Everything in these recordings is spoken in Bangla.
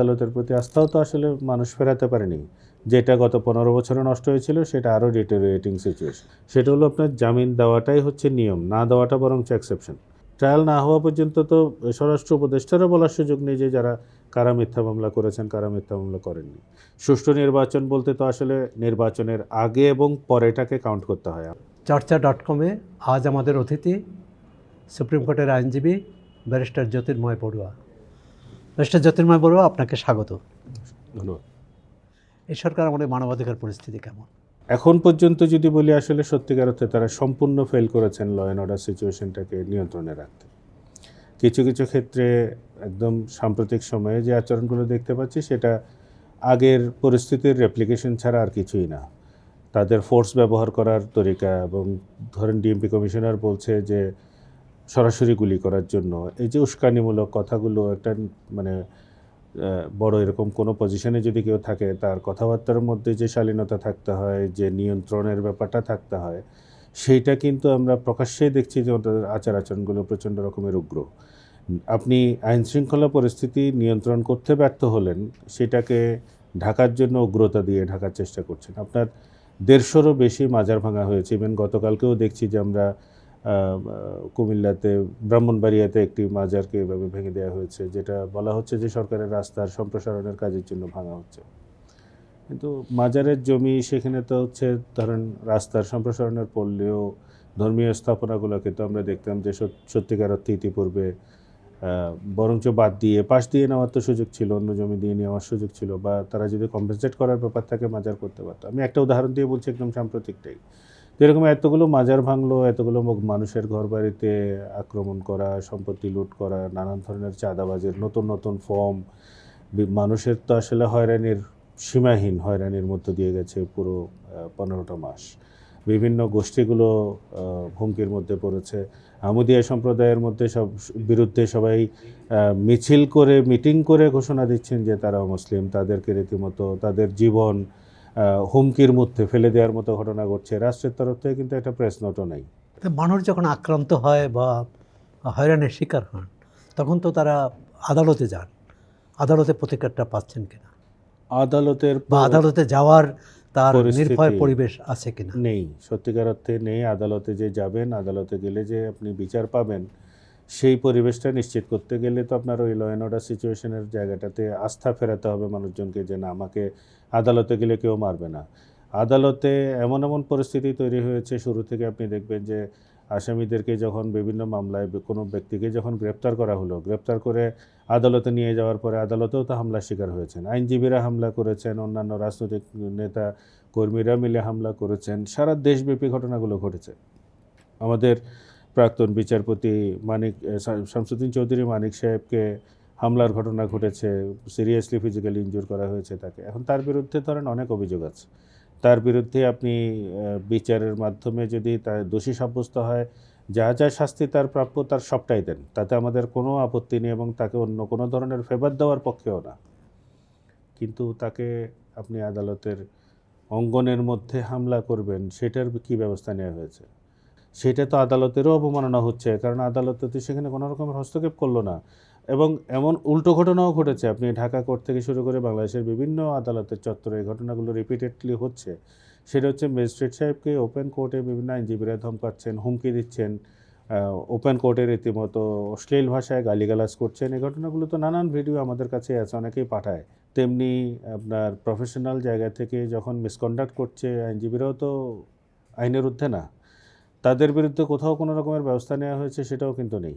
আদালতের প্রতি আস্থাও তো আসলে মানুষ ফেরাতে পারেনি। যেটা গত পনেরো বছরে নষ্ট হয়েছিল, সেটা আরও ডিটোরিয়েটিং সিচুয়েশন সেটা হলো আপনার জামিন দেওয়াটাই হচ্ছে নিয়ম, না দেওয়াটা বরঞ্চ এক্সেপশন ট্রায়াল না হওয়া পর্যন্ত তো স্বরাষ্ট্র উপদেষ্টারও বলার সুযোগ নেই যে যারা কারা মিথ্যা মামলা করেছেন, কারা মিথ্যা মামলা করেননি। সুষ্ঠু নির্বাচন বলতে তো আসলে নির্বাচনের আগে এবং পরেটাকে কাউন্ট করতে হয়। চর্চা ডট কমে আজ আমাদের অতিথি, সুপ্রিম কোর্টের আইনজীবী ব্যারিস্টার জ্যোতির্ময় বড়ুয়া ব্যারিস্টার জ্যোতির্ময় বড়ুয়া আপনাকে স্বাগত। ধন্যবাদ। এই সরকার আমাদের মানবাধিকার পরিস্থিতি কেমন? এখন পর্যন্ত যদি বলি আসলে সত্যিকার অর্থে তারা সম্পূর্ণ ফেল করেছেন ল অ্যান্ড অর্ডার সিচুয়েশনটাকে নিয়ন্ত্রণে রাখতে। কিছু কিছু ক্ষেত্রে একদম সাম্প্রতিক সময়ে যে আচরণগুলো দেখতে পাচ্ছি সেটা আগের পরিস্থিতির রেপ্লিকেশন ছাড়া আর কিছুই না। তাদের ফোর্স ব্যবহার করার তরিকা এবং ধরেন ডিএমপি কমিশনার বলছে যে সরাসরি গুলি করার জন্য। এই যে উস্কানিমূলক কথাগুলো একটা মানে বড় এরকম কোনো পজিশনে যদি কেউ থাকে, তার কথাবার্তার মধ্যে যে শালীনতা থাকতে হয়, যে নিয়ন্ত্রণের ব্যাপারটা থাকতে হয়, সেইটা কিন্তু আমরা প্রকাশ্যেই দেখছি যে ওদের আচার আচরণগুলো প্রচণ্ড রকমের উগ্র। আপনি আইন শৃঙ্খলা পরিস্থিতি নিয়ন্ত্রণ করতে ব্যর্থ হলেন, সেটাকে ঢাকার জন্য উগ্রতা দিয়ে ঢাকার চেষ্টা করছেন। আপনার দেড়শোরও বেশি মাজার ভাঙা হয়েছে। ইভেন গতকালকেও দেখছি যে আমরা কুমিল্লাতে, ব্রাহ্মণবাড়িয়াতে একটি মাজারকে এভাবে ভেঙে দেওয়া হয়েছে, যেটা বলা হচ্ছে যে সরকারের রাস্তার সম্প্রসারণের কাজের জন্য ভাঙা হচ্ছে। কিন্তু মাজারের জমি সেখানে তো হচ্ছে, ধরেন রাস্তার সম্প্রসারণের পড়লেও ধর্মীয় স্থাপনাগুলোকে তো আমরা দেখতাম যে সত- সত্যিকার অর্থে ইতিপূর্বে বরঞ্চ বাদ দিয়ে, পাশ দিয়ে নেওয়ার তো সুযোগ ছিল, অন্য জমি দিয়ে নেওয়ার সুযোগ ছিল, বা তারা যদি কম্পেনসেট করার ব্যাপার থাকে, মাজার করতে পারতো। আমি একটা উদাহরণ দিয়ে বলছি একদম সাম্প্রতিকটাই। যেরকম এতগুলো মাজার ভাঙলো, এতগুলো মানুষের ঘর বাড়িতে আক্রমণ করা, সম্পত্তি লুট করা, নানান ধরনের চাঁদাবাজের নতুন নতুন ফর্ম মানুষের তো আসলে হয়রানির সীমাহীন, হয়রানির মধ্য দিয়ে গেছে পুরো পনেরোটা মাস। বিভিন্ন গোষ্ঠীগুলো হুমকির মধ্যে পড়েছে। আমুদিয়া সম্প্রদায়ের মধ্যে সব, বিরুদ্ধে সবাই মিছিল করে, মিটিং করে ঘোষণা দিচ্ছেন যে তারা মুসলিম। তাদেরকে রীতিমতো, তাদের জীবন হুমকির মধ্যে ফেলে দেওয়ার মতো ঘটনা ঘটছে। রাষ্ট্রের তরফ থেকে কিন্তু একটা প্রেস নোটও নাই। মানুষ যখন আক্রান্ত হয় বা হয়রানির শিকার হন তখন তো তারা আদালতে যান। আদালতে প্রতিকারটা পাচ্ছেন কিনা? আদালতের বা আদালতে যাওয়ার তার নির্ভয় পরিবেশ আছে কিনা? নেই। সত্যিকার অর্থে নেই। আদালতে যে যাবেন আদালতে গেলে যে আপনি বিচার পাবেন সেই পরিবেশটা নিশ্চিত করতে গেলে তো আপনার ওই ল অ্যান্ড অর্ডার সিচুয়েশনের জায়গাটাতে আস্থা ফেরাতে হবে মানুষজনকে যে না, আমাকে আদালতে গেলে কেউ মারবে না। আদালতে এমন এমন পরিস্থিতি তৈরি হয়েছে, শুরু থেকে আপনি দেখবেন যে আসামিদেরকে যখন বিভিন্ন মামলায় কোনো ব্যক্তিকে যখন গ্রেপ্তার করা হলো, গ্রেপ্তার করে আদালতে নিয়ে যাওয়ার পরে আদালতেও তো হামলার শিকার হয়েছেন। আইনজীবীরা হামলা করেছেন, অন্যান্য রাজনৈতিক নেতা কর্মীরা মিলে হামলা করেছেন, সারা দেশব্যাপী ঘটনাগুলো ঘটেছে। আমাদের প্রাক্তন বিচারপতি মানিক শামসুদ্দিন চৌধুরী মানিক সাহেবকে হামলার ঘটনা ঘটেছে, সিরিয়াসলি ফিজিক্যালি ইনজুর করা হয়েছে তাকে। এখন তার বিরুদ্ধে ধরেন অনেক অভিযোগ আছে। তার বিরুদ্ধে আপনি বিচারের মাধ্যমে যদি তার দোষী সাব্যস্ত হয়, যা যা শাস্তি তার প্রাপ্য তার সবটাই দেন। তাতে আমাদের কোনো আপত্তি নেই এবং তাকে অন্য কোনো ধরনের ফেভার দেওয়ার পক্ষেও না। কিন্তু তাকে আপনি আদালতের অঙ্গনের মধ্যে হামলা করবেন, সেটার কি ব্যবস্থা নেওয়া হয়েছে? সেটা তো আদালতেরও অবমাননা হচ্ছে, কারণ আদালত তো সেখানে কোনো রকমের হস্তক্ষেপ করল না। এবং এমন উল্টো ঘটনাও ঘটেছে, আপনি ঢাকা কোর্ট থেকে শুরু করে বাংলাদেশের বিভিন্ন আদালতের চত্বরে এই ঘটনাগুলো রিপিটেডলি হচ্ছে। সেটা হচ্ছে ম্যাজিস্ট্রেট সাহেবকে ওপেন কোর্টে বিভিন্ন আইনজীবীরা ধমকাচ্ছেন, হুমকি দিচ্ছেন ওপেন কোর্টে রীতিমতো অশ্লীল ভাষায় গালিগালাজ করছেন। এই ঘটনাগুলো তো নানান ভিডিও আমাদের কাছে আছে, অনেকেই পাঠায়। তেমনি আপনার প্রফেশনাল জায়গা থেকে যখন মিসকন্ডাক্ট করছে, আইনজীবীরাও তো আইনের ঊর্ধ্বে না। তাদের বিরুদ্ধে কোথাও কোনো রকমের ব্যবস্থা নেওয়া হয়েছে সেটাও কিন্তু নেই।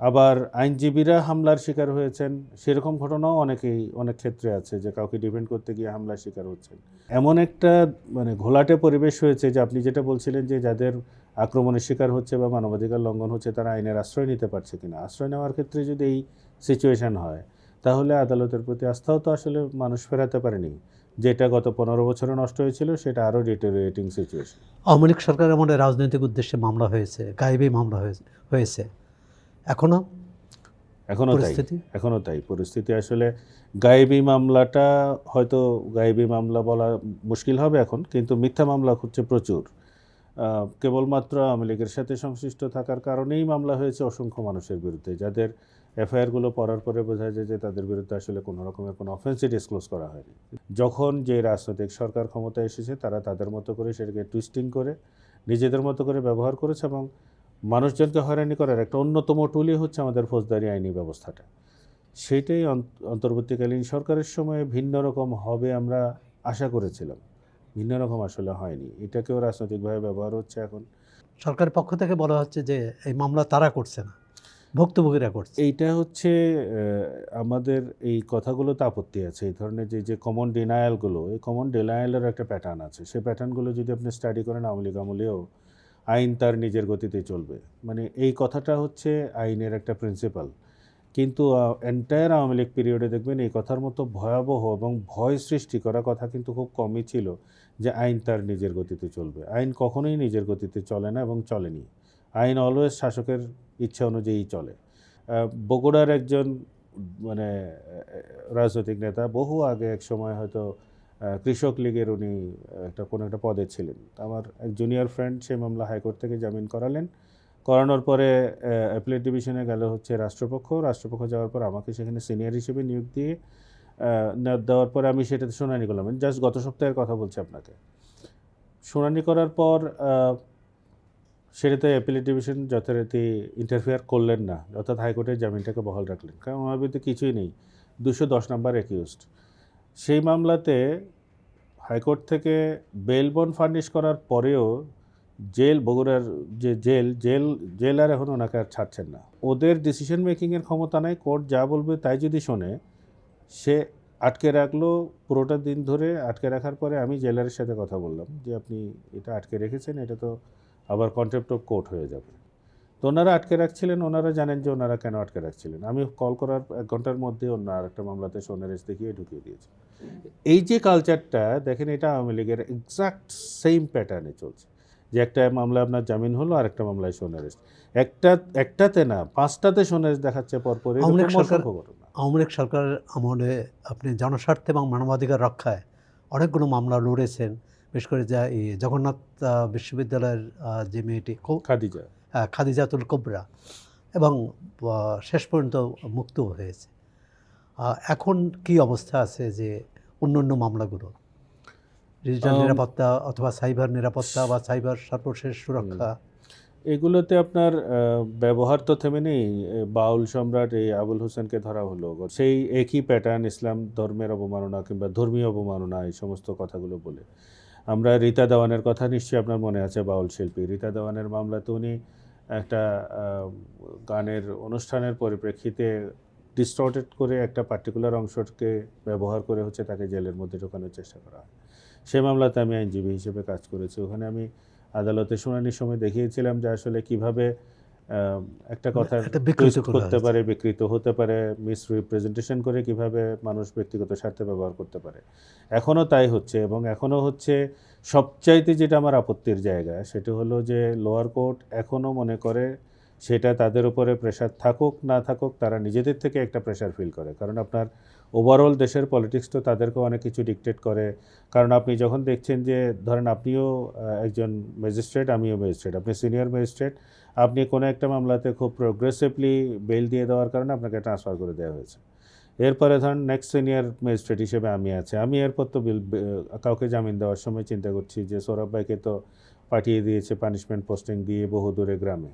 আবার আইনজীবীরা হামলার শিকার হয়েছেন, সেরকম ঘটনাও অনেকেই, অনেক ক্ষেত্রে আছে যে কাউকে ডিফেন্ড করতে গিয়ে হামলার শিকার হচ্ছেন। এমন একটা মানে ঘোলাটে পরিবেশ হয়েছে যে আপনি যেটা বলছিলেন যে যাদের আক্রমণের শিকার হচ্ছে বা মানবাধিকার লঙ্ঘন হচ্ছে, তারা আইনের আশ্রয় নিতে পারছে কিনা। আশ্রয় নেওয়ার ক্ষেত্রে যদি এই সিচুয়েশন হয়, তাহলে আদালতের প্রতি আস্থাও তো আসলে মানুষ ফেরাতে পারেনি। যেটা গত পনেরো বছরে নষ্ট হয়েছিল সেটা আরও ডিটোরিয়েটিং সিচুয়েশন আওয়ামী লীগ সরকারের মধ্যে রাজনৈতিক উদ্দেশ্যে মামলা হয়েছে গায়েবী মামলা হয়েছে- এখনও এখনও তাই পরিস্থিতি? এখনও তাই। পরিস্থিতি আসলে গায়েবী মামলাটা হয়তো গায়েবী মামলা বলা মুশকিল হবে এখন কিন্তু মিথ্যা মামলা হচ্ছে প্রচুর। কেবলমাত্র আওয়ামী লীগের সাথে সংশ্লিষ্ট থাকার কারণেই মামলা হয়েছে অসংখ্য মানুষের বিরুদ্ধে যাদের এফআইআরগুলো পড়ার পরে বোঝা যায় যে তাদের বিরুদ্ধে আসলে কোনো রকমের কোনো অফেন্সই ডিসক্লোজ করা হয়নি। যখন যে রাজনৈতিক সরকার ক্ষমতায় এসেছে, তারা তাদের মতো করে সেটাকে টুইস্টিং করে নিজেদের মতো করে ব্যবহার করেছে এবং মানুষজনকে হয়রানি করার একটা অন্যতম টুলই হচ্ছে আমাদের ফৌজদারি আইনি ব্যবস্থাটা। অন্ত- অন্তর্বর্তীকালীন সরকারের সময়ে ভিন্ন রকম হবে আমরা আশা করেছিলাম। ভিন্ন রকম আসলে হয়নি। এটাকেও রাজনৈতিকভাবে ব্যবহার হচ্ছে এখন। সরকারের পক্ষ থেকে বলা হচ্ছে যে এই মামলা তারা করছে না। ভুক্তভোগীরা করছে। এইটা হচ্ছে আমাদের এই কথাগুলোতে আপত্তি আছে। এই ধরনের যে যে কমন ডিনায়ালগুলো এই কমন ডিনায়ালের একটা প্যাটার্ন আছে। সেই প্যাটার্নগুলো যদি আপনি স্টাডি করেন, আওয়ামী লীগ আমলেও আইন তার নিজের গতিতে চলবে। মানে এই কথাটা হচ্ছে আইনের একটা প্রিন্সিপাল কিন্তু এন্টায়ার আওয়ামী লীগ পিরিয়ডে দেখবেন, এই কথার মতো ভয়াবহ এবং ভয় সৃষ্টি করা কথা কিন্তু খুব কমই ছিল যে, আইন তার নিজের গতিতে চলবে। আইন কখনোই নিজের গতিতে চলে না এবং চলেনি। আইন অলওয়েজ শাসকের ইচ্ছা অনুযায়ী চলে। বগুড়ার একজন মানে রাজনৈতিক নেতা বহু আগে এক সময় হয়তো কৃষক লীগের উনি একটা, কোনো একটা পদে ছিলেন। আমার এক জুনিয়র ফ্রেন্ড সেই মামলা হাইকোর্ট থেকে জামিন করালেন। করানোর পরে অ্যাপিলেট ডিভিশনে গেল হচ্ছে রাষ্ট্রপক্ষ। রাষ্ট্রপক্ষ যাওয়ার পর আমাকে সেখানে সিনিয়র হিসেবে নিয়োগ দিয়ে দেওয়ার পরে আমি সেটাতে শুনানি করলাম। জাস্ট গত সপ্তাহের কথা বলছি আপনাকে। শুনানি করার পর সেটাতে অ্যাপিলেট ডিভিশন যথারীতি ইন্টারফেয়ার করলেন না, অর্থাৎ হাইকোর্টের জামিনটাকে বহাল রাখলেন। কারণ আমার বিরুদ্ধে কিছুই নেই দুশো দশ নম্বর অ্যাকিউজড সেই মামলাতে হাইকোর্ট থেকে বেল বন্ড ফার্নিশ করার পরেও জেল, বগুড়ার যে জেল জেল জেল আর এখন ওনাকে আর ছাড়ছেন না। ওদের ডিসিশন মেকিংয়ের ক্ষমতা নাই, কোর্ট যা বলবে তাই যদি শোনে, সে আটকে রাখল, পুরোটা দিন ধরে আটকে রাখার পরে আমি জেলারের সাথে কথা বললাম যে, আপনি এটা আটকে রেখেছেন, এটা তো আবার কন্টেম্প্ট অফ কোর্ট হয়ে যাবে। তো ওনারা আটকে রাখছিলেন ওনারা জানেন যে ওনারা কেন আটকে রাখছিলেন। আমি কল করার এক ঘণ্টার মধ্যে অন্য আরেকটা মামলাতে সোনারেস দেখিয়ে ঢুকিয়ে দিয়েছি। এই যে কালচারটা দেখেন এটা আওয়ামী লীগের এক্সাক্ট সেম প্যাটার্নে চলছে। যে একটা মামলা আপনার জামিন হলো আর একটা মামলায় সোনারেস্ট একটা একটাতে না পাঁচটাতে সোনারেস্ট দেখাচ্ছে পরপর আওয়ামী সরকার- অসংখ্য ঘটনা। আওয়ামী লীগ সরকার আমলে আপনি জনস্বার্থে এবং মানবাধিকার রক্ষায় অনেকগুলো মামলা লড়েছেন। বিশেষ করে যা এই জগন্নাথ বিশ্ববিদ্যালয়ের যে মেয়েটি খাদিজা। খাদিজাতুল কোবরা এবং শেষ পর্যন্ত মুক্ত হয়েছে। এখন কি অবস্থা আছে যে অন্য অন্য মামলাগুলো? ডিজিটাল নিরাপত্তা অথবা সাইবার নিরাপত্তা বা সাইবার সর্বশেষ সুরক্ষা? এগুলোতে আপনার ব্যবহার তো থেমে নেই। বাউল সম্রাট এই আবুল হোসেনকে ধরা হলো। সেই একই প্যাটার্ন ইসলাম ধর্মের অবমাননা কিংবা ধর্মীয় অবমাননা এই সমস্ত কথাগুলো বলে। আমরা রীতা দেওয়ানের কথা নিশ্চয়ই আপনার মনে আছে বাউল শিল্পী। রীতা দেওয়ানের মামলাতে উনি একটা গানের অনুষ্ঠানের পরিপ্রেক্ষিতে ডিস্টর্টেড করে একটা পার্টিকুলার অংশকে ব্যবহার করে হচ্ছে তাকে জেলের মধ্যে ঢোকানোর চেষ্টা করা হয়। সেই মামলাতে আমি আইনজীবী হিসেবে কাজ করেছি। ওখানে আমি আদালতে শুনানির সময় দেখিয়েছিলাম যে আসলে কীভাবে একটা কথা একটা বিকৃত করতে পারে বিকৃত হতে পারে মিস রিপ্রেজেন্টেশন করে কীভাবে মানুষ ব্যক্তিগত স্বার্থে ব্যবহার করতে পারে। এখনও তাই হচ্ছে এবং এখনও হচ্ছে সবচাইতে যেটা আমার আপত্তির জায়গা সেটা হলো যে লোয়ার কোর্ট এখনও মনে করে সেটা তাদের উপরে প্রেশার থাকুক না থাকুক তারা নিজেদের থেকে একটা প্রেশার ফিল করে। কারণ আপনার ওভারঅল দেশের পলিটিক্স তো তাদেরকেও অনেক কিছু ডিকটেট করে। কারণ আপনি যখন দেখছেন যে ধরেন আপনিও একজন ম্যাজিস্ট্রেট আমিও ম্যাজিস্ট্রেট আপনি সিনিয়র ম্যাজিস্ট্রেট আপনি কোনো একটা মামলাতে খুব প্রোগ্রেসিভলি বেল দিয়ে দেওয়ার কারণে আপনাকে ট্রান্সফার করে দেওয়া হয়েছে। এরপরে ধরুন নেক্সট সিনিয়র ম্যাজিস্ট্রেট হিসেবে আমি আছি। আমি এরপর তো বিল কাউকে জামিন দেওয়ার সময় চিন্তা করছি যে সৌরভ ভাইকে তো পাঠিয়ে দিয়েছে পানিশমেন্ট পোস্টিং দিয়ে বহু দূরে গ্রামে।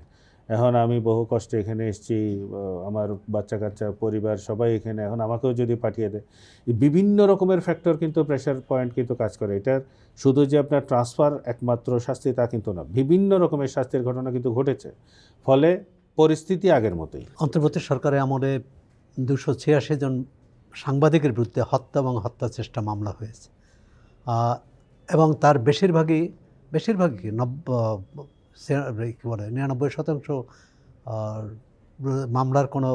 এখন আমি বহু কষ্টে এখানে এসেছি আমার বাচ্চা কাচ্চা পরিবার, সবাই এখানে। এখন আমাকেও যদি পাঠিয়ে দেয় বিভিন্ন রকমের ফ্যাক্টর কিন্তু প্রেশার পয়েন্ট কিন্তু কাজ করে। এটার শুধু যে আপনার ট্রান্সফার একমাত্র শাস্তি তা কিন্তু না, বিভিন্ন রকমের শাস্তির ঘটনা কিন্তু ঘটেছে। ফলে পরিস্থিতি আগের মতোই। অন্তর্বর্তী সরকারের আমলে দুশো ছিয়াশি জন সাংবাদিকের বিরুদ্ধে হত্যা এবং হত্যা চেষ্টা মামলা হয়েছে। এবং তার বেশিরভাগই বেশিরভাগই সে- কী বলে। নিরানব্বই শতাংশ মামলার কোনো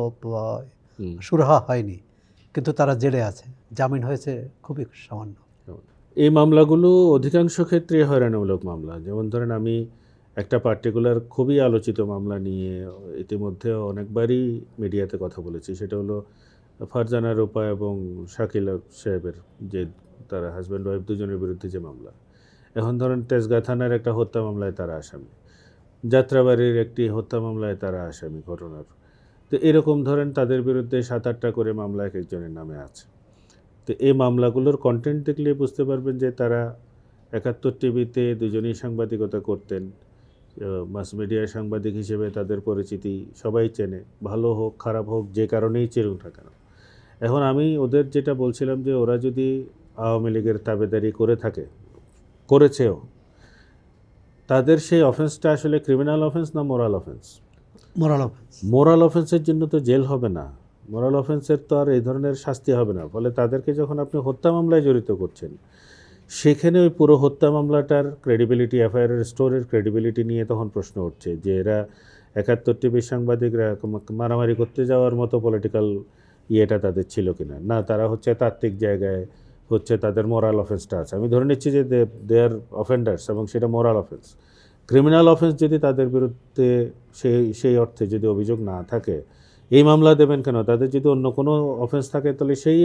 সুরাহা হয়নি। কিন্তু তারা জেলে আছে। জামিন হয়েছে খুবই সামান্য। এই মামলাগুলো অধিকাংশ ক্ষেত্রে হয়রানিমূলক মামলা। যেমন ধরেন আমি একটা পার্টিকুলার খুবই আলোচিত মামলা নিয়ে ইতিমধ্যে অনেকবারই মিডিয়াতে কথা বলেছি। সেটা হলো ফারজানা রূপা এবং শাকিল সাহেবের যে তারা হাজব্যান্ড ওয়াইফ দুজনের বিরুদ্ধে যে মামলা। এখন ধরেন তেজগাঁ থানার একটা হত্যা মামলায় তারা আসামি। যাত্রাবাড়ির একটি হত্যা মামলায় তারা আসামি ঘটনার। তো এরকম ধরেন তাদের বিরুদ্ধে সাত আটটা করে মামলা এক একজনের নামে আছে। তো এই মামলাগুলোর কন্টেন্ট দেখলে বুঝতে পারবেন যে তারা একাত্তর টিভিতে দুজনেই সাংবাদিকতা করতেন। মাস মিডিয়ার সাংবাদিক হিসেবে তাদের পরিচিতি সবাই চেনে। ভালো হোক, খারাপ হোক, যে কারণেই চেনুক না কেন। এখন আমি ওদের যেটা বলছিলাম যে ওরা যদি আওয়ামী লীগের তাবেদারি করে থাকে, করেছেও তাদের সেই অফেন্সটা আসলে ক্রিমিনাল অফেন্স না moral offence moral offence moral অফেন্সের জন্য তো জেল হবে না। মোরাল অফেন্সের তো আর এই ধরনের শাস্তি হবে না। ফলে তাদেরকে যখন আপনি হত্যা মামলায় জড়িত করছেন সেখানে ওই পুরো হত্যা মামলাটার ক্রেডিবিলিটি এফআইআর স্টোরের ক্রেডিবিলিটি নিয়ে তখন প্রশ্ন উঠছে যে এরা একাত্তর টিভির সাংবাদিকরা মারামারি করতে যাওয়ার মতো পলিটিক্যাল ইয়েটা তাদের ছিল কিনা? না তারা হচ্ছে তাত্ত্বিক জায়গায় হচ্ছে তাদের মোরাল অফেন্সটা আছে। আমি ধরে নিচ্ছি যে দে আর অফেন্ডার্স এবং সেটা মোরাল অফেন্স ক্রিমিনাল অফেন্স যদি তাদের বিরুদ্ধে সেই সেই অর্থে যদি অভিযোগ না থাকে এই মামলা দেবেন কেন? তাদের যদি অন্য কোনো অফেন্স থাকে তাহলে সেই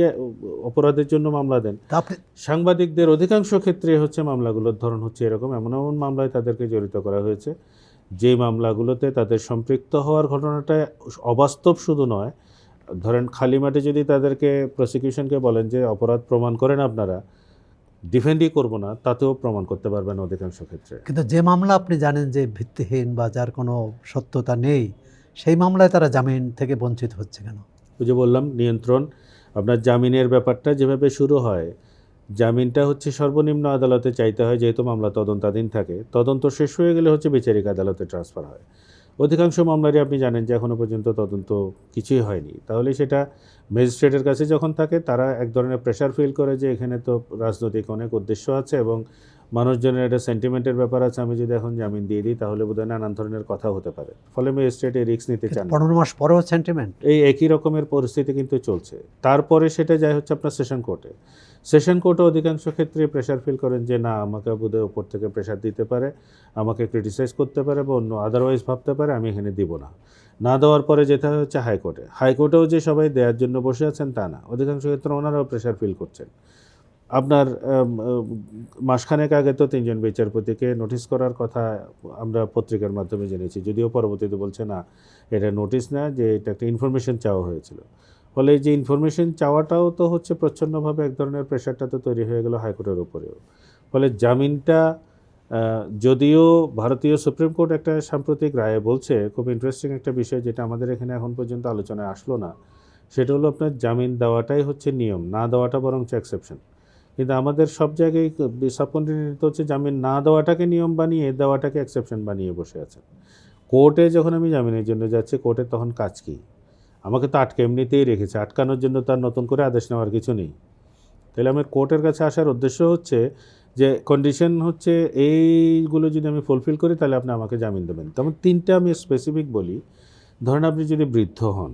অপরাধের জন্য মামলা দেন। সাংবাদিকদের অধিকাংশ ক্ষেত্রে হচ্ছে মামলাগুলোর ধরন হচ্ছে এরকম। এমন এমন মামলায় তাদেরকে জড়িত করা হয়েছে। যে মামলাগুলোতে তাদের সম্পৃক্ত হওয়ার ঘটনাটা অবাস্তব শুধু নয় ধরেন খালি মাঠে যদি তাদেরকে প্রসিকিউশনকে বলেন যে অপরাধ প্রমাণ করেন আপনারা ডিফেন্ডই করব না তাতেও প্রমাণ করতে পারবেন অধিকাংশ ক্ষেত্রে। কিন্তু যে মামলা আপনি জানেন যে ভিত্তিহীন বা যার কোনো সত্যতা নেই সেই মামলায় তারা জামিন থেকে বঞ্চিত হচ্ছে কেন? ওই যে বললাম নিয়ন্ত্রণ। আপনার জামিনের ব্যাপারটা যেভাবে শুরু হয় জামিনটা হচ্ছে সর্বনিম্ন আদালতে চাইতে হয় যেহেতু মামলা তদন্তাধীন থাকে। তদন্ত শেষ হয়ে গেলে হচ্ছে বিচারিক আদালতে ট্রান্সফার হয়। অধিকাংশ মামলারই আপনি জানেন যে এখনও পর্যন্ত তদন্ত কিছুই হয়নি। তাহলে সেটা ম্যাজিস্ট্রেটের কাছে যখন থাকে তারা এক ধরনের প্রেশার ফিল করে যে এখানে তো রাজনৈতিক অনেক উদ্দেশ্য আছে এবং মানুষজনের একটা সেন্টিমেন্টের ব্যাপার আছে আমি যদি এখন জামিন দিয়ে দিই তাহলে বোধহয় নানান ধরনের কথা হতে পারে। ফলে ম্যাজিস্ট্রেট এই রিস্ক নিতে চান। পনেরো মাস পরেও সেন্টিমেন্ট এই একই রকমের পরিস্থিতি কিন্তু চলছে। তারপরে সেটা যায় হচ্ছে আপনার সেশন কোর্টে সেশন কোর্টে অধিকাংশ ক্ষেত্রে প্রেশার ফিল করেন যে, না, আমাকে বোধহয় ওপর থেকে প্রেশার দিতে পারে, আমাকে ক্রিটিসাইজ করতে পারে বা অন্য আদারওয়াইজ ভাবতে পারে, আমি এখানে দিব না। না দেওয়ার পরে যেতে হচ্ছে হাইকোর্টে। হাইকোর্টেও যে সবাই দেওয়ার জন্য বসে আছেন তা না। অধিকাংশ ক্ষেত্রে ওনারাও প্রেশার ফিল করছেন। আপনার মাসখানেক আগে তো তিনজন বিচারপতিকে নোটিশ করার কথা আমরা পত্রিকার মাধ্যমে জেনেছি। যদিও পরবর্তীতে বলছে, না, এটা নোটিশ না, যে এটা একটা ইনফরমেশন চাওয়া হয়েছিল। ফলে যে ইনফরমেশন চাওয়াটাও তো হচ্ছে প্রচ্ছন্নভাবে এক ধরনের প্রেশারটা তো তৈরি হয়ে গেল হাইকোর্টের উপরেও। ফলে জামিনটা যদিও ভারতীয় সুপ্রিম কোর্ট একটা সাম্প্রতিক রায়ে বলছে, খুব ইন্টারেস্টিং একটা বিষয় যেটা আমাদের এখানে এখন পর্যন্ত আলোচনায় আসলো না। সেটা হলো আপনার জামিন দেওয়াটাই হচ্ছে নিয়ম, না দেওয়াটা বরঞ্চ এক্সেপশন কিন্তু আমাদের সব জায়গায় সাবকন্টিনেন্ট হচ্ছে জামিন না দেওয়াটাকে নিয়ম বানিয়ে, দেওয়াটাকে এক্সেপশন বানিয়ে বসে আছেন। কোর্টে যখন আমি জামিনের জন্য যাচ্ছি, কোর্টে তখন কাজ কী? আমাকে তো আটকে এমনিতেই রেখেছে, আটকানোর জন্য তার নতুন করে আদেশ নেওয়ার কিছু নেই। তাহলে আমার কোর্টের কাছে আসার উদ্দেশ্য হচ্ছে যে কন্ডিশন হচ্ছে এইগুলো যদি আমি ফুলফিল করি, তাহলে আপনি আমাকে জামিন দেবেন। তেমন তিনটা আমি স্পেসিফিক বলি। ধরেন আপনি যদি বৃদ্ধ হন,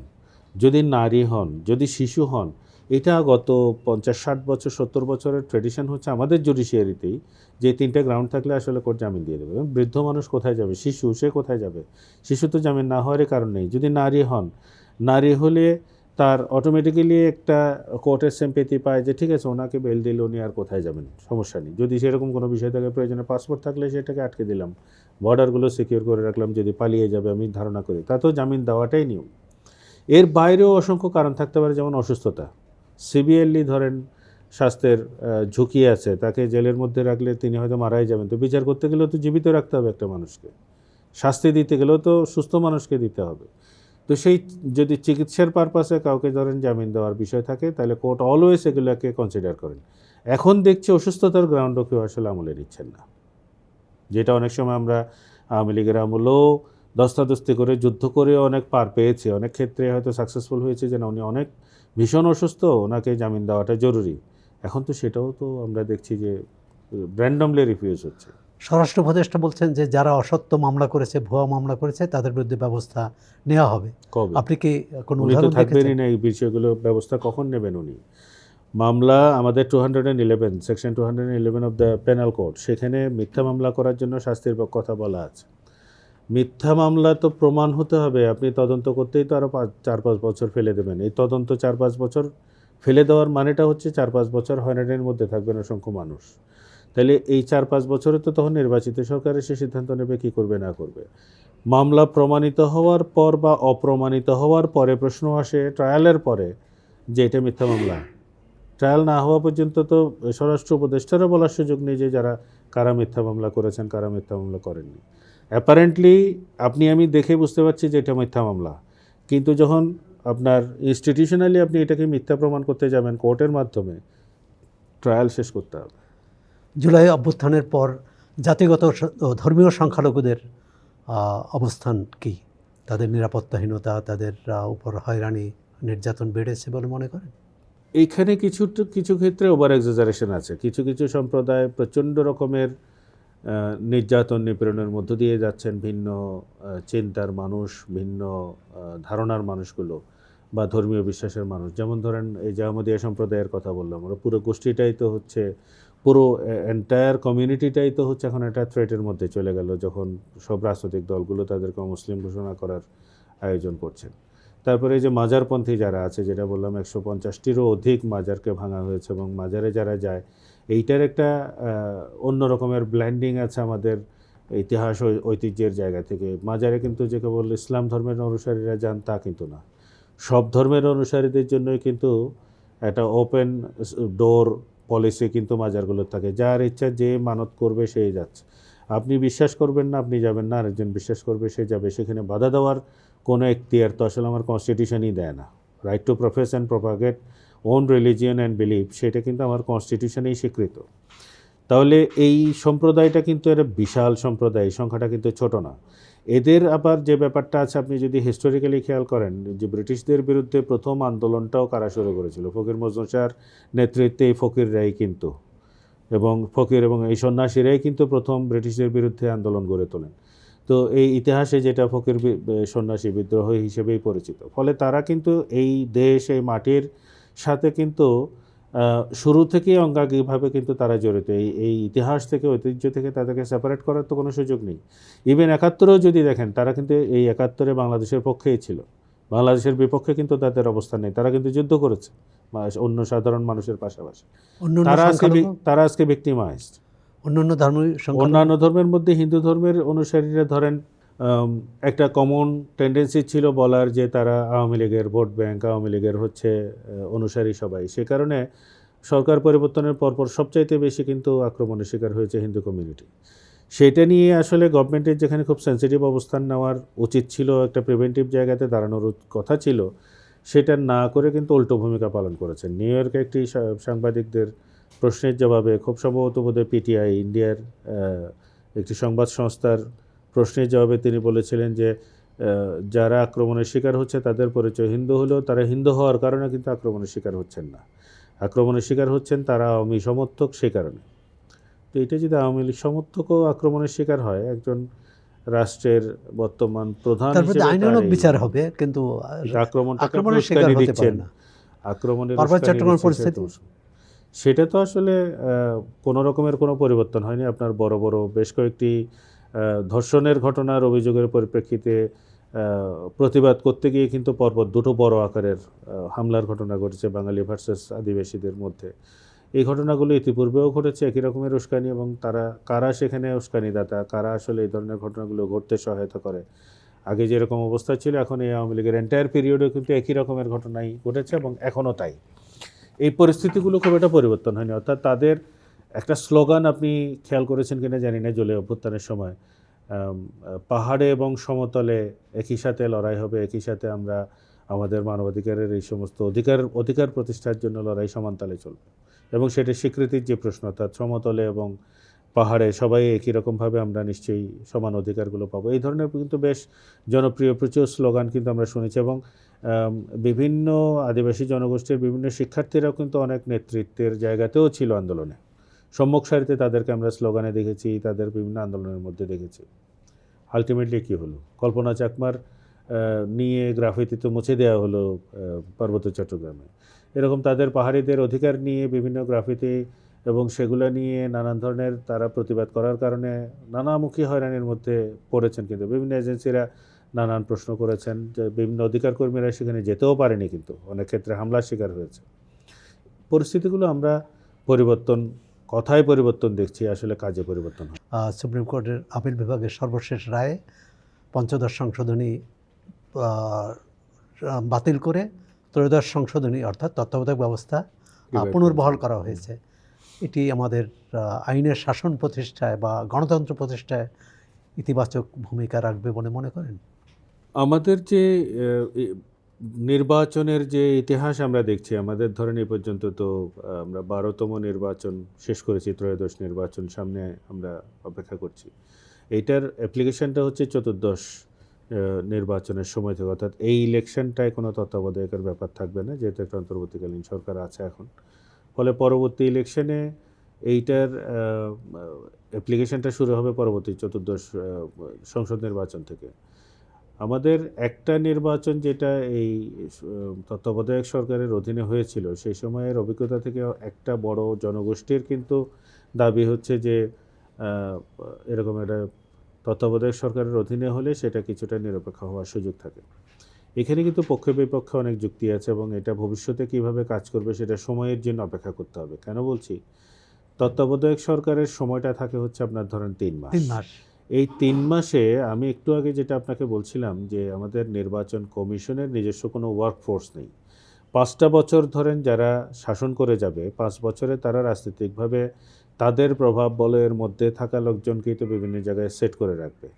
যদি নারী হন, যদি শিশু হন, এটা গত পঞ্চাশ, ষাট বছর, সত্তর বছরের ট্রেডিশন হচ্ছে আমাদের জুডিশিয়ারিতেই যে তিনটা গ্রাউন্ড থাকলে আসলে কোর্ট জামিন দিয়ে দেবে। বৃদ্ধ মানুষ কোথায় যাবে? শিশু, সে কোথায় যাবে? শিশু তো জামিন না হওয়ারই কারণ নেই। যদি নারী হন নারী হলে তার অটোমেটিক্যালি একটা কোর্টের সেম্পেতি পায় যে, ঠিক আছে, ওনাকে বেল দিলে উনি আর কোথায় যাবেন? সমস্যা নেই। যদি সেরকম কোনো বিষয় থাকে, প্রয়োজনে পাসপোর্ট থাকলে সেটাকে আটকে দিলাম। বর্ডারগুলো সিকিউর করে রাখলাম, যদি পালিয়ে যাবে, আমি ধারণা করি। তাতেও জামিন দেওয়াটাই নিয়ম। এর বাইরেও অসংখ্য কারণ থাকতে পারে, যেমন অসুস্থতা। সিবিএলি ধরেন, স্বাস্থ্যের ঝুঁকি আছে, তাকে জেলের মধ্যে রাখলে তিনি হয়তো মারাই যাবেন। তো বিচার করতে গেলেও তো জীবিত রাখতে হবে একটা মানুষকে। শাস্তি দিতে গেলেও তো সুস্থ মানুষকে দিতে হবে। তো সেই যদি চিকিৎসার পারপাসে কাউকে ধরেন জামিন দেওয়ার বিষয় থাকে, তাহলে কোর্ট অলওয়েজ এগুলোকে কনসিডার করেন। এখন দেখছি অসুস্থতার গ্রাউন্ডও কেউ আসলে আমলে নিচ্ছেন না। যেটা অনেক সময় আমরা আওয়ামী লীগের আমলেও দস্তাদস্তি করে, যুদ্ধ করে অনেক পার পেয়েছি। অনেক ক্ষেত্রে হয়তো সাকসেসফুল হয়েছে যে না, উনি অনেক ভীষণ অসুস্থ, ওনাকে জামিন দেওয়াটা জরুরি। এখন তো সেটাও তো আমরা দেখছি যে র্যান্ডমলি রিফিউজ হচ্ছে। স্বরাষ্ট্র উপদেষ্টা বলছেন যে যারা অসত্য মামলা করেছে ভুয়া মামলা করেছে তাদের বিরুদ্ধে ব্যবস্থা নেওয়া হবে। আপনি কি কোনো উদাহরণ থাকবেনই না এই বিষয়গুলো ব্যবস্থা কখন নেবেন উনি? মামলা আমাদের two hundred and eleven section two hundred eleven of the penal code সেখানে মিথ্যা মামলা করার জন্য শাস্তির কথা বলা আছে। মিথ্যা মামলা তো প্রমাণ হতে হবে আপনি তদন্ত করতেই তো আরও পাঁচ চার পাঁচ বছর ফেলে দেবেন। এই তদন্ত চার পাঁচ বছর ফেলে দেওয়ার মানেটা হচ্ছে চার পাঁচ বছর হয়রানির মধ্যে থাকবেন অসংখ্য মানুষ। তাহলে এই চার পাঁচ বছরে তো তখন নির্বাচিত সরকার এসে সিদ্ধান্ত নেবে কী করবে, না করবে। মামলা প্রমাণিত হওয়ার পর বা অপ্রমাণিত হওয়ার পরে প্রশ্ন আসে ট্রায়ালের পরে যে এটা মিথ্যা মামলা। ট্রায়াল না হওয়া পর্যন্ত তো স্বরাষ্ট্র উপদেষ্টারও বলার সুযোগ নেই যে যারা, কারা মিথ্যা মামলা করেছেন, কারা মিথ্যা মামলা করেননি। অ্যাপারেন্টলি আপনি, আমি দেখে বুঝতে পারছি যে এটা মিথ্যা মামলা। কিন্তু যখন আপনার ইনস্টিটিউশনালি আপনি এটাকে মিথ্যা প্রমাণ করতে যাবেন কোর্টের মাধ্যমে ট্রায়াল শেষ করতে হবে। জুলাই অভ্যুত্থানের পর জাতিগত ধর্মীয় সংখ্যালঘুদের অবস্থান কি? তাদের নিরাপত্তাহীনতা, তাদের উপর হয়রানি, নির্যাতন বেড়েছে বলে মনে করেন? এইখানে কিছু কিছু ক্ষেত্রে ওভার এক্সাজারেশন আছে। কিছু কিছু সম্প্রদায় প্রচণ্ড রকমের নির্যাতন নিপীড়নের মধ্য দিয়ে যাচ্ছেন, ভিন্ন চিন্তার মানুষ, ভিন্ন ধারণার মানুষগুলো বা ধর্মীয় বিশ্বাসের মানুষ। যেমন ধরেন এই যে আহমদিয়া সম্প্রদায়ের কথা বললাম, ওরা পুরো গোষ্ঠীটাই তো হচ্ছে পুরো এন্টায়ার কমিউনিটিটাই তো হচ্ছে এখন একটা থ্রেটের মধ্যে চলে গেল যখন সব রাজনৈতিক দলগুলো তাদেরকে মুসলিম ঘোষণা করার আয়োজন করছেন তারপরে এই যে মাজারপন্থী যারা আছে, যেটা বললাম একশো পঞ্চাশটিরও অধিক মাজারকে ভাঙা হয়েছে এবং মাজারে যারা যায়, এইটার একটা অন্য রকমের ব্ল্যান্ডিং আছে আমাদের ইতিহাস ঐতিহ্যের জায়গা থেকে। মাজারে কিন্তু যে কেবল ইসলাম ধর্মের অনুসারীরা যান, তা কিন্তু না। সব ধর্মের অনুসারীদের জন্যই কিন্তু একটা ওপেন ডোর পলিসি কিন্তু মাজারগুলোর থাকে। যার ইচ্ছা যে মানত করবে সেই যাচ্ছে। আপনি বিশ্বাস করবেন না, আপনি যাবেন না, আরেকজন বিশ্বাস করবে, সে যাবে। সেখানে বাধা দেওয়ার কোনো এখতিয়ার তো আসলে আমার কনস্টিটিউশনই দেয় না। Right to profess and propagate own religion and believe সেটা কিন্তু আমার কনস্টিটিউশনেই স্বীকৃত। তাহলে এই সম্প্রদায়টা কিন্তু এর বিশাল সম্প্রদায় সংখ্যাটা কিন্তু ছোট না। এদের আবার যে ব্যাপারটা আছে, আপনি যদি হিস্টোরিক্যালি খেয়াল করেন, যে ব্রিটিশদের বিরুদ্ধে প্রথম আন্দোলনটাও কারা শুরু করেছিল? ফকির মজনু শাহর নেতৃত্বে এই ফকিররাই কিন্তু। এবং ফকির এবং এই সন্ন্যাসীরাই কিন্তু প্রথম ব্রিটিশদের বিরুদ্ধে আন্দোলন গড়ে তোলেন। তো এই ইতিহাসে যেটা ফকির সন্ন্যাসী বিদ্রোহ হিসেবেই পরিচিত। ফলে তারা কিন্তু এই দেশ, এই মাটির সাথে কিন্তু শুরু থেকেই অঙ্গাঙ্গিভাবে কিন্তু তারা জড়িত। এই এই ইতিহাস থেকে ঐতিহ্য থেকে তাদেরকে সেপারেট করার তো কোনো সুযোগ নেই। ইভেন একাত্তরেও যদি দেখেন তারা কিন্তু এই একাত্তরে বাংলাদেশের পক্ষেই ছিল। বাংলাদেশের বিপক্ষে কিন্তু তাদের অবস্থান নেই। তারা কিন্তু যুদ্ধ করেছে অন্য সাধারণ মানুষের পাশাপাশি। তারা আজকে তারা আজকে ভিক্টিমাইজড অন্যান্য ধর্ম অন্যান্য ধর্মের মধ্যে হিন্দু ধর্মের অনুসারীরা ধরেন একটা কমন টেন্ডেন্সি ছিল বলার যে তারা আওয়ামী লীগের ভোট ব্যাংক আওয়ামী লীগের হচ্ছে অনুসারী সবাই। সে কারণে সরকার পরিবর্তনের পরপর সবচাইতে বেশি কিন্তু আক্রমণের শিকার হয়েছে হিন্দু কমিউনিটি সেটা নিয়ে আসলে গভর্নমেন্টের যেখানে খুব সেন্সিটিভ অবস্থান নেওয়ার উচিত ছিল, একটা প্রিভেন্টিভ জায়গাতে দাঁড়ানোর কথা ছিল, সেটা না করে কিন্তু উল্টো ভূমিকা পালন করেছেন। নিউ ইয়র্কে একটি সাংবাদিকদের প্রশ্নের জবাবে খুব সম্ভবত বোধহয় পিটিআই ইন্ডিয়ার একটি সংবাদ সংস্থার প্রশ্নের জবাবে তিনি বলেছিলেন যে যারা আক্রমণের শিকার হচ্ছে তাদের পরিচয় হিন্দু হলেও তারা হিন্দু হওয়ার কারণে কিন্তু আক্রমণের শিকার হচ্ছেন না। আক্রমণের শিকার হচ্ছেন তারা আওয়ামী সমর্থক সে কারণে। তো এটা যদি আওয়ামী লীগ সমর্থকও আক্রমণের শিকার হয় একজন রাষ্ট্রের বর্তমান প্রধান বিচার হবে কিন্তু এটা আক্রমণটাকে আপনি আক্রমণের শিকার উস্কানি হতে পারে দিচ্ছেন না। আক্রমণের চট্টগ্রাম পরিস্থিতি? সেটা তো- আসলে আহ, কোনো রকমের কোনো পরিবর্তন হয়নি। আপনার বড় বড় বেশ কয়েকটি ধর্ষণের ঘটনার অভিযোগের পরিপ্রেক্ষিতে প্রতিবাদ করতে গিয়ে কিন্তু পরপর দুটো বড় আকারের হামলার ঘটনা ঘটেছে বাঙালি ভার্সেস আদিবাসীদের মধ্যে। এই ঘটনাগুলো ইতিপূর্বেও ঘটেছে, একই রকমের উস্কানি এবং তারা, কারা সেখানে উস্কানিদাতা, কারা আসলে এই ধরনের ঘটনাগুলো ঘটতে সহায়তা করে? আগে যেরকম অবস্থা ছিল, এখন এই আওয়ামী লীগের এন্টায়ার পিরিয়ডে কিন্তু একই রকমের ঘটনাই ঘটেছে এবং এখনও তাই। এই পরিস্থিতিগুলো খুব একটা পরিবর্তন হয়নি। অর্থাৎ তাদের একটা স্লোগান আপনি খেয়াল করেছেন কিনা জানি না জলে অভ্যুত্থানের সময়। পাহাড়ে এবং সমতলে একই সাথে লড়াই হবে, একই সাথে আমরা আমাদের মানবাধিকারের এই সমস্ত অধিকার অধিকার প্রতিষ্ঠার জন্য লড়াই সমানতালে চলবে। এবং সেটা স্বীকৃতির যে প্রশ্ন, অর্থাৎ সমতলে এবং পাহাড়ে সবাই একই রকমভাবে আমরা নিশ্চয়ই সমান অধিকারগুলো পাবো। এই ধরনের কিন্তু বেশ জনপ্রিয়, প্রচুর স্লোগান কিন্তু আমরা শুনেছি এবং বিভিন্ন আদিবাসী জনগোষ্ঠীর বিভিন্ন শিক্ষার্থীরাও কিন্তু অনেক নেতৃত্বের জায়গাতেও ছিল আন্দোলনে। সম্মুখ সারিতে তাদেরকে আমরা স্লোগানে দেখেছি, তাদের বিভিন্ন আন্দোলনের মধ্যে দেখেছি। আলটিমেটলি কী হলো? কল্পনা চাকমার নিয়ে গ্রাফিতি তো মুছে দেওয়া হলো পার্বত্য চট্টগ্রামে। এরকম তাদের পাহাড়িদের অধিকার নিয়ে বিভিন্ন গ্রাফিতি এবং সেগুলো নিয়ে নানান ধরনের তারা প্রতিবাদ করার কারণে নানামুখী হয়রানির মধ্যে পড়েছেন কিন্তু। বিভিন্ন এজেন্সিরা নানান প্রশ্ন করেছেন যে বিভিন্ন অধিকার কর্মীরা সেখানে যেতেও পারেনি কিন্তু। অনেক ক্ষেত্রে হামলার শিকার হয়েছে। পরিস্থিতিগুলো আমরা পরিবর্তন কথায় পরিবর্তন দেখছি আসলে কাজে পরিবর্তন সুপ্রিম কোর্টের আপিল বিভাগের সর্বশেষ রায়ে পঞ্চদশ সংশোধনী বাতিল করে ত্রয়োদশ সংশোধনী অর্থাৎ তত্ত্বাবধায়ক ব্যবস্থা পুনর্বহাল করা হয়েছে। এটি আমাদের আইনের শাসন প্রতিষ্ঠায় বা গণতন্ত্র প্রতিষ্ঠায় ইতিবাচক ভূমিকা রাখবে বলে মনে করেন? আমাদের যে নির্বাচনের যে ইতিহাস আমরা দেখছি, আমাদের ধরেন এই পর্যন্ত তো আমরা বারোতম নির্বাচন, শেষ করেছি, ত্রয়োদশ নির্বাচন সামনে আমরা অপেক্ষা করছি। এইটার অ্যাপ্লিকেশনটা হচ্ছে চতুর্দশ নির্বাচনের সময় থেকে। অর্থাৎ এই ইলেকশনটায় কোনো তত্ত্বাবধায়কের ব্যাপার থাকবে না, যেহেতু একটা অন্তর্বর্তীকালীন সরকার আছে এখন। ফলে পরবর্তী ইলেকশনে এইটার অ্যাপ্লিকেশনটা শুরু হবে পরবর্তী চতুর্দশ সংসদ নির্বাচন থেকে। আমাদের একটা নির্বাচন যেটা এই তত্ত্বাবধায়ক সরকারের অধীনে হয়েছিল, সেই সময়ের অভিজ্ঞতা থেকে একটা বড় জনগোষ্ঠীর কিন্তু দাবি হচ্ছে যে এরকম একটা তত্ত্বাবধায়ক সরকারের অধীনে হলে সেটা কিছুটা নিরপেক্ষ হওয়ার সুযোগ থাকে। এখানে কিন্তু পক্ষে বিপক্ষে অনেক যুক্তি আছে এবং এটা ভবিষ্যতে কীভাবে কাজ করবে সেটা সময়ের জন্য অপেক্ষা করতে হবে। কেন বলছি? তত্ত্বাবধায়ক সরকারের সময়টা থাকে হচ্ছে আপনার ধরেন তিন মাস। তিন মাস। এই তিন মাসে আমি একটু আগে যেটা আপনাকে বলছিলাম যে আমাদের নির্বাচন কমিশনের নিজস্ব কোনো ওয়ার্কফোর্স নেই। পাঁচটা বছর ধরেন যারা শাসন করে যাবে, পাঁচ বছরে তারা রাজনৈতিকভাবে তাদের প্রভাব বলয়ের মধ্যে থাকা লোকজনকেই তো বিভিন্ন জায়গায় সেট করে রাখবে।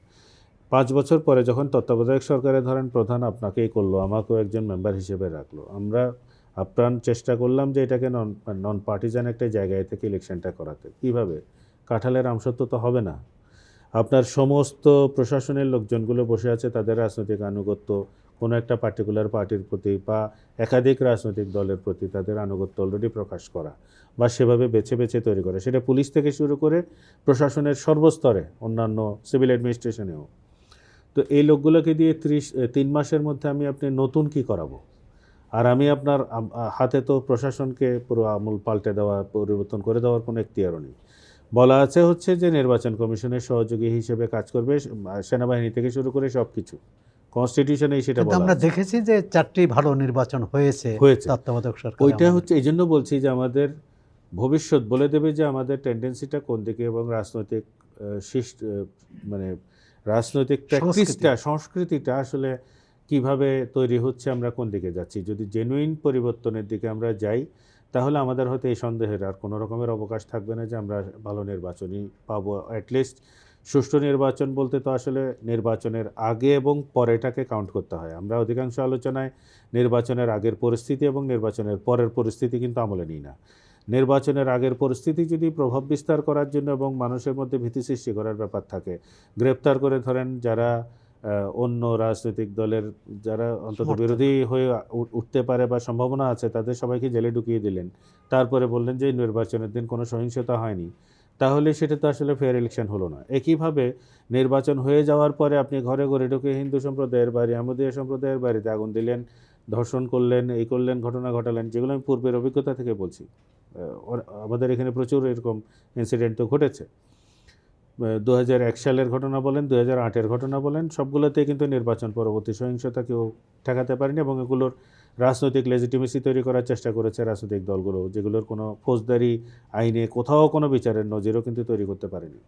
পাঁচ বছর পরে যখন তত্ত্বাবধায়ক সরকারে ধরেন প্রধান আপনাকেই করল, আমাকেও একজন মেম্বার হিসেবে রাখল। আমরা আপ্রাণ চেষ্টা করলাম যে এটাকে নন নন পার্টিজান একটা জায়গায় থেকে ইলেকশনটা করাতে। কীভাবে? কাঁঠালের আমসত্ব তো হবে না। আপনার সমস্ত প্রশাসনের লোকজনগুলো বসে আছে, তাদের রাজনৈতিক আনুগত্য, কোনো একটা পার্টিকুলার পার্টির প্রতি বা একাধিক রাজনৈতিক দলের প্রতি তাদের আনুগত্য অলরেডি প্রকাশ করা বা সেভাবে বেছে বেছে তৈরি করা। সেটা পুলিশ থেকে শুরু করে প্রশাসনের সর্বস্তরে, অন্যান্য সিভিল অ্যাডমিনিস্ট্রেশনেও তো এই লোকগুলোকে দিয়ে ত্রিশ তিন মাসের মধ্যে আমি আপনি নতুন কি করাবো? আর আমি আপনার হাতে তো প্রশাসনকে পুরো আমূল পাল্টে দেওয়া, পরিবর্তন করে দেওয়ার কোনো এখতিয়ারও নেই। বলা আছে হচ্ছে যে নির্বাচন কমিশনের সহযোগী হিসেবে কাজ করবে সেনাবাহিনী থেকে শুরু করে সব কিছু কনস্টিটিউশনেই সেটা বলা আমরা দেখেছি যে চারটি ভালো নির্বাচন হয়েছে। তত্ত্বাবধায়ক সরকার ওইটা হচ্ছে এই জন্য বলছি যে আমাদের ভবিষ্যৎ বলে দেবে যে আমাদের টেন্ডেন্সিটা কোন দিকে এবং রাজনৈতিক মানে রাজনৈতিক প্র্যাকটিসটা সংস্কৃতিটা আসলে কীভাবে তৈরি হচ্ছে আমরা কোন দিকে যাচ্ছি। যদি জেনুইন পরিবর্তনের দিকে আমরা যাই তাহলে আমাদের হয়তো এই সন্দেহের আর কোনো রকমের অবকাশ থাকবে না যে আমরা ভালো নির্বাচনই পাবো। অ্যাটলিস্ট সুষ্ঠু নির্বাচন বলতে তো আসলে নির্বাচনের আগে এবং পরেটাকে কাউন্ট করতে হয়। আমরা অধিকাংশ আলোচনায় নির্বাচনের আগের পরিস্থিতি এবং নির্বাচনের পরের পরিস্থিতি কিন্তু আমলে নিই না। নির্বাচনের আগের পরিস্থিতি যদি প্রভাব বিস্তার করার জন্য এবং মানুষের মধ্যে ভীতি সৃষ্টি করার ব্যাপার থাকে, গ্রেপ্তার করে ধরেন যারা অন্য রাজনৈতিক দলের যারা অন্তত বিরোধী হয়ে উঠতে পারে বা সম্ভাবনা আছে তাদের সবাইকে জেলে ঢুকিয়ে দিলেন। তারপরে বললেন যে নির্বাচনের দিন কোনো সহিংসতা হয়নি। তাহলে সেটা তো আসলে ফেয়ার ইলেকশন হলো না। একইভাবে নির্বাচন হয়ে যাওয়ার পরে আপনি ঘরে ঘরে ঢুকে হিন্দু সম্প্রদায়ের বাড়ি আমাদের সম্প্রদায়ের বাড়িতে আগুন দিলেন ধর্ষণ করলেন এই করলেন ঘটনা ঘটালেন যেগুলো আমি পূর্বের অভিজ্ঞতা থেকে বলছি। আমাদের এখানে প্রচুর এরকম ইনসিডেন্ট তো ঘটেছে। দু হাজার এক সালের ঘটনা বলেন দু হাজার আটের ঘটনা বলেন সবগুলোতে কিন্তু নির্বাচন পরবর্তী সহিংসতা কেউ ঠেকাতে পারেনি এবং এগুলোর রাজনৈতিক লেজিটিমেসি তৈরি করার চেষ্টা করেছে রাজনৈতিক দলগুলো, যেগুলোর কোনো ফৌজদারি আইনে কোথাও কোনো বিচারের নজিরও কিন্তু তৈরি করতে পারেনি।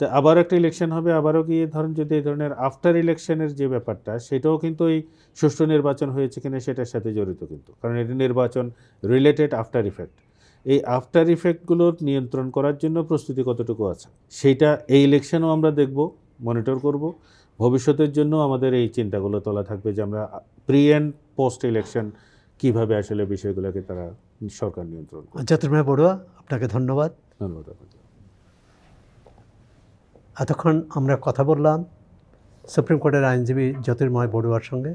তো আবার একটা ইলেকশন হবে, আবারও কি ধরেন যদি এই ধরনের আফটার ইলেকশনের যে ব্যাপারটা, সেটাও কিন্তু এই সুষ্ঠু নির্বাচন হয়েছে কিনা সেটার সাথে জড়িত কিন্তু, কারণ এটি নির্বাচন রিলেটেড আফটার ইফেক্ট এই আফটার ইফেক্টগুলোর নিয়ন্ত্রণ করার জন্য প্রস্তুতি কতটুকু আছে? সেইটা এই ইলেকশনও আমরা দেখব মনিটর করব। ভবিষ্যতের জন্য আমাদের এই চিন্তাগুলো তোলা থাকবে যে আমরা প্রি অ্যান্ড পোস্ট ইলেকশন কীভাবে আসলে বিষয়গুলোকে তারা সরকার নিয়ন্ত্রণ করে জ্যোতির্ময় বড়ুয়া আপনাকে ধন্যবাদ। ধন্যবাদ আপনাকে। এতক্ষণ আমরা কথা বললাম সুপ্রিম কোর্টের আইনজীবী জ্যোতির্ময় বড়ুয়ার সঙ্গে।